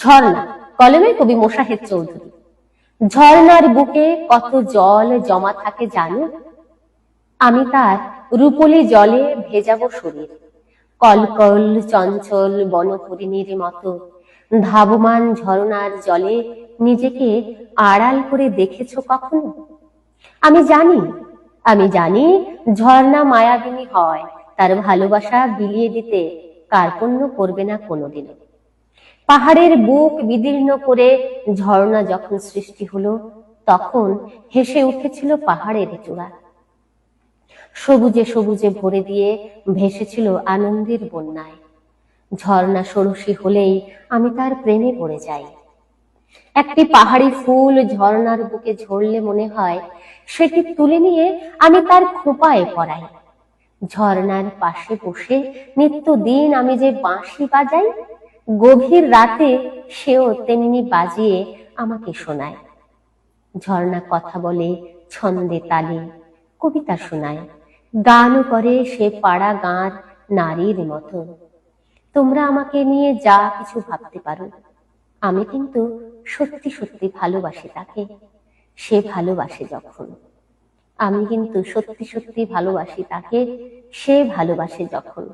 ঝর্ণা কলমে কবি মোশাহেদ চৌধুরী। ঝর্ণার বুকে কত জল জমা থাকে জানো? আমি তার রূপলি জলে ভেজাবো শরীর। কলকল চঞ্চল বনহরিণীর মতো ধাবমান ঝর্ণার জলে নিজেকে আড়াল করে দেখেছ কখনো? আমি জানি আমি জানি ঝর্ণা মায়াবিনী হয়, তার ভালোবাসা বিলিয়ে দিতে কার্পণ্য করবে না কোনোদিনও। পাহাড়ের বুক বিদীর্ণ করে ঝর্ণা যখন সৃষ্টি হলো, তখন হেসে উঠেছিল পাহাড়ের চূড়া। সবুজে সবুজে ভরে দিয়ে ভেসেছিল আনন্দের বন্যায়। ঝর্ণা ষোড়শী হলেই আমি তার প্রেমে পড়ে যাই। একটি পাহাড়ি ফুল ঝর্ণার বুকে ঝরলে মনে হয়, সেটি তুলে নিয়ে আমি তার খোপায় পরাই ঝর্ণার পাশে বসে নিত্যদিন আমি যে বাঁশি বাজাই গভীর রাতে সেও তেমনি বাজিয়ে আমাকে শোনায়। ঝর্ণা কথা বলে, ছন্দে তালে কবিতা শোনায়। গানও করে সে পাড়া গাঁর নারীর মতো। তোমরা আমাকে নিয়ে যা কিছু ভাবতে পারো। আমি কিন্তু সত্যি সত্যি ভালোবাসি তাকে। সে ভালোবাসে যখন। আমি কিন্তু সত্যি সত্যি ভালোবাসি তাকে। সে ভালোবাসে যখন।